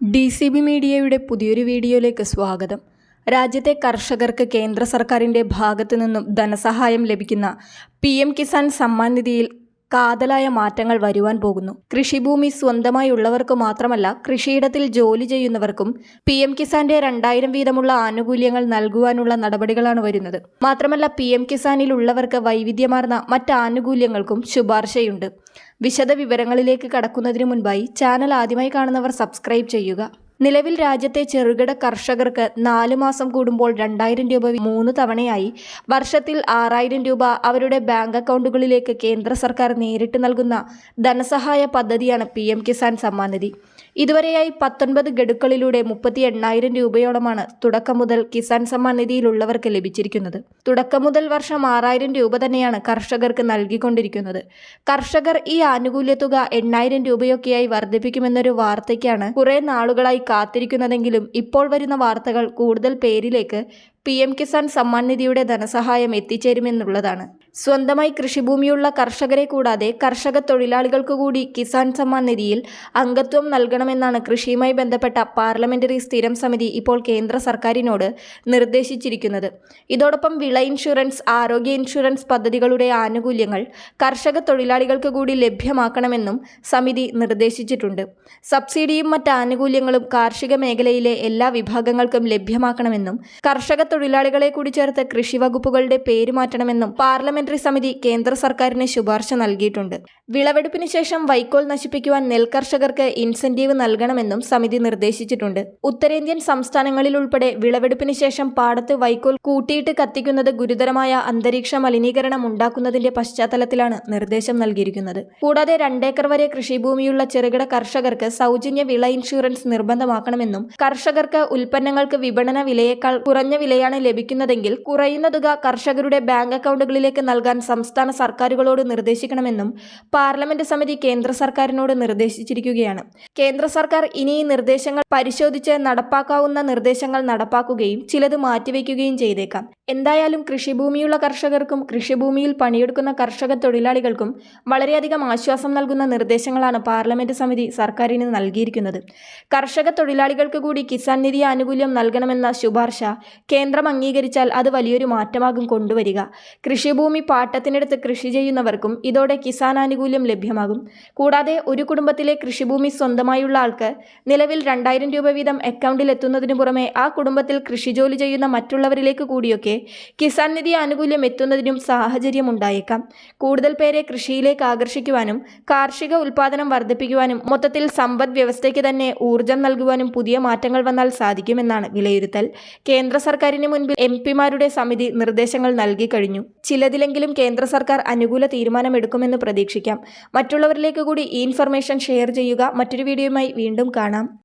D C B മീഡിയയുടെ പുതിയൊരു വീഡിയോയിലേക്ക് സ്വാഗതം. രാജ്യത്തെ കർഷകർക്ക് കേന്ദ്ര സർക്കാരിന്റെ ഭാഗത്തു നിന്നും ധനസഹായം ലഭിക്കുന്ന പി എം കിസാൻ സമ്മാൻ നിധിയിൽ കാതലായ മാറ്റങ്ങൾ വരുവാൻ പോകുന്നു. കൃഷിഭൂമി സ്വന്തമായി ഉള്ളവർക്ക് മാത്രമല്ല കൃഷിയിടത്തിൽ ജോലി ചെയ്യുന്നവർക്കും പി എം കിസാന്റെ രണ്ടായിരം വീതമുള്ള ആനുകൂല്യങ്ങൾ നൽകുവാനുള്ള നടപടികളാണ് വരുന്നത്. മാത്രമല്ല പി എം കിസാനിൽ ഉള്ളവർക്ക് വൈവിധ്യമാർന്ന മറ്റ് ആനുകൂല്യങ്ങൾക്കും ശുപാർശയുണ്ട്. വിശദ വിവരങ്ങളിലേക്ക് കടക്കുന്നതിന് മുൻപായി ചാനൽ ആദ്യമായി കാണുന്നവർ സബ്സ്ക്രൈബ് ചെയ്യുക. നിലവിൽ രാജ്യത്തെ ചെറുകിട കർഷകർക്ക് നാലു മാസം കൂടുമ്പോൾ രണ്ടായിരം രൂപ മൂന്ന് തവണയായി. വർഷത്തിൽ ആറായിരം രൂപ അവരുടെ ബാങ്ക് അക്കൗണ്ടുകളിലേക്ക് കേന്ദ്ര സർക്കാർ നേരിട്ട് നൽകുന്ന ധനസഹായ പദ്ധതിയാണ് പി എം കിസാൻ സമ്മാൻ നിധി. ഇതുവരെയായി പത്തൊൻപത് ഗഡുക്കളിലൂടെ മുപ്പത്തി എണ്ണായിരം രൂപയോളമാണ് തുടക്കം മുതൽ കിസാൻ സമ്മാൻ നിധിയിലുള്ളവർക്ക് ലഭിച്ചിരിക്കുന്നത്. തുടക്കം മുതൽ വർഷം ആറായിരം രൂപ തന്നെയാണ് കർഷകർക്ക് നൽകിക്കൊണ്ടിരിക്കുന്നത്. കർഷകർ ഈ ആനുകൂല്യ തുക എണ്ണായിരം രൂപയൊക്കെയായി വർദ്ധിപ്പിക്കുമെന്നൊരു വാർത്തയ്ക്കാണ് കുറെ നാളുകളായി കാത്തിരിക്കുന്നതെങ്കിലും ഇപ്പോൾ വരുന്ന വാർത്തകൾ കൂടുതൽ പേരിലേക്ക് പി എം കിസാൻ സമ്മാൻ നിധിയുടെ ധനസഹായം എത്തിച്ചേരുമെന്നുള്ളതാണ്. സ്വന്തമായി കൃഷിഭൂമിയുള്ള കർഷകരെ കൂടാതെ കർഷക തൊഴിലാളികൾക്കു കൂടി കിസാൻ സമ്മാൻ നിധിയിൽ അംഗത്വം നൽകണമെന്നാണ് കൃഷിയുമായി ബന്ധപ്പെട്ട പാർലമെന്ററി സ്ഥിരം സമിതി ഇപ്പോൾ കേന്ദ്ര സർക്കാരിനോട് നിർദ്ദേശിച്ചിരിക്കുന്നത്. ഇതോടൊപ്പം വിള ഇൻഷുറൻസ് ആരോഗ്യ ഇൻഷുറൻസ് പദ്ധതികളുടെ ആനുകൂല്യങ്ങൾ കർഷക തൊഴിലാളികൾക്ക് കൂടി ലഭ്യമാക്കണമെന്നും സമിതി നിർദ്ദേശിച്ചിട്ടുണ്ട്. സബ്സിഡിയും മറ്റ് ആനുകൂല്യങ്ങളും കാർഷിക മേഖലയിലെ എല്ലാ വിഭാഗങ്ങൾക്കും ലഭ്യമാക്കണമെന്നും കർഷക തൊഴിലാളികളെ കൂടി ചേർത്ത് കൃഷി വകുപ്പുകളുടെ പേര് മാറ്റണമെന്നും പാർലമെന്ററി സമിതി കേന്ദ്ര സർക്കാരിന് ശുപാർശ നൽകിയിട്ടുണ്ട്. വിളവെടുപ്പിന് ശേഷം വൈക്കോൽ നശിപ്പിക്കുവാൻ നെൽകർഷകർക്ക് ഇൻസെന്റീവ് നൽകണമെന്നും സമിതി നിർദ്ദേശിച്ചിട്ടുണ്ട്. ഉത്തരേന്ത്യൻ സംസ്ഥാനങ്ങളിൽ ഉൾപ്പെടെ വിളവെടുപ്പിന് ശേഷം പാടത്ത് വൈക്കോൽ കൂട്ടിയിട്ട് കത്തിക്കുന്നത് ഗുരുതരമായ അന്തരീക്ഷ മലിനീകരണം ഉണ്ടാക്കുന്നതിന്റെ പശ്ചാത്തലത്തിലാണ് നിർദ്ദേശം നൽകിയിരിക്കുന്നത്. കൂടാതെ രണ്ടേക്കർ വരെ കൃഷിഭൂമിയുള്ള ചെറുകിട കർഷകർക്ക് സൗജന്യ വിള ഇൻഷുറൻസ് നിർബന്ധമാക്കണമെന്നും കർഷകർക്ക് ഉൽപ്പന്നങ്ങൾക്ക് വിപണന വിലയേക്കാൾ കുറഞ്ഞ വിലയാണ് ലഭിക്കുന്നതെങ്കിൽ കുറയുന്ന തുക കർഷകരുടെ ബാങ്ക് അക്കൗണ്ടുകളിലേക്ക് നൽകാൻ സംസ്ഥാന സർക്കാരുകളോട് നിർദ്ദേശിക്കണമെന്നും പാർലമെന്റ് സമിതി കേന്ദ്ര സർക്കാരിനോട് നിർദ്ദേശിച്ചിരിക്കുകയാണ്. കേന്ദ്ര സർക്കാർ ഇനി ഈ നിർദ്ദേശങ്ങൾ പരിശോധിച്ച് നടപ്പാക്കാവുന്ന നിർദ്ദേശങ്ങൾ നടപ്പാക്കുകയും ചിലത് മാറ്റിവെക്കുകയും ചെയ്തേക്കാം. എന്തായാലും കൃഷിഭൂമിയുള്ള കർഷകർക്കും കൃഷിഭൂമിയിൽ പണിയെടുക്കുന്ന കർഷക തൊഴിലാളികൾക്കും വളരെയധികം ആശ്വാസം നൽകുന്ന നിർദ്ദേശങ്ങളാണ് പാർലമെന്റ് സമിതി സർക്കാരിന് നൽകിയിരിക്കുന്നത്. കർഷക തൊഴിലാളികൾക്ക് കൂടി കിസാൻ നിധി ആനുകൂല്യം നൽകണമെന്ന ശുപാർശ കേന്ദ്രം അംഗീകരിച്ചാൽ അത് വലിയൊരു മാറ്റമാകും കൊണ്ടുവരിക. കൃഷിഭൂമി പാട്ടത്തിനെടുത്ത് കൃഷി ചെയ്യുന്നവർക്കും ഇതോടെ കിസാൻ ആനുകൂല്യം ലഭ്യമാകും. കൂടാതെ ഒരു കുടുംബത്തിലെ കൃഷിഭൂമി സ്വന്തമായുള്ള ആൾക്ക് നിലവിൽ രണ്ടായിരം രൂപ വീതം അക്കൗണ്ടിൽ എത്തുന്നതിനു പുറമെ ആ കുടുംബത്തിൽ കൃഷി ജോലി ചെയ്യുന്ന മറ്റുള്ളവരിലേക്ക് കൂടിയൊക്കെ കിസാൻ നിധി ആനുകൂല്യം എത്തുന്നതിനും സാഹചര്യമുണ്ടായേക്കാം. കൂടുതൽ പേരെ കൃഷിയിലേക്ക് ആകർഷിക്കുവാനും കാർഷിക ഉൽപാദനം വർദ്ധിപ്പിക്കുവാനും മൊത്തത്തിൽ സമ്പദ് വ്യവസ്ഥയ്ക്ക് തന്നെ ഊർജം നൽകുവാനും പുതിയ മാറ്റങ്ങൾ വന്നാൽ സാധിക്കുമെന്നാണ് വിലയിരുത്തൽ. കേന്ദ്ര സർക്കാരിന് മുൻപിൽ എം പിമാരുടെ സമിതി നിർദ്ദേശങ്ങൾ നൽകി കഴിഞ്ഞു. ചിലതിലെങ്കിലും കേന്ദ്ര സർക്കാർ അനുകൂല തീരുമാനമെടുക്കുമെന്ന് പ്രതീക്ഷിക്കാം. മറ്റുള്ളവരിലേക്ക് കൂടി ഈ ഇൻഫർമേഷൻ ഷെയർ ചെയ്യുക. മറ്റൊരു വീഡിയോയുമായി വീണ്ടും കാണാം.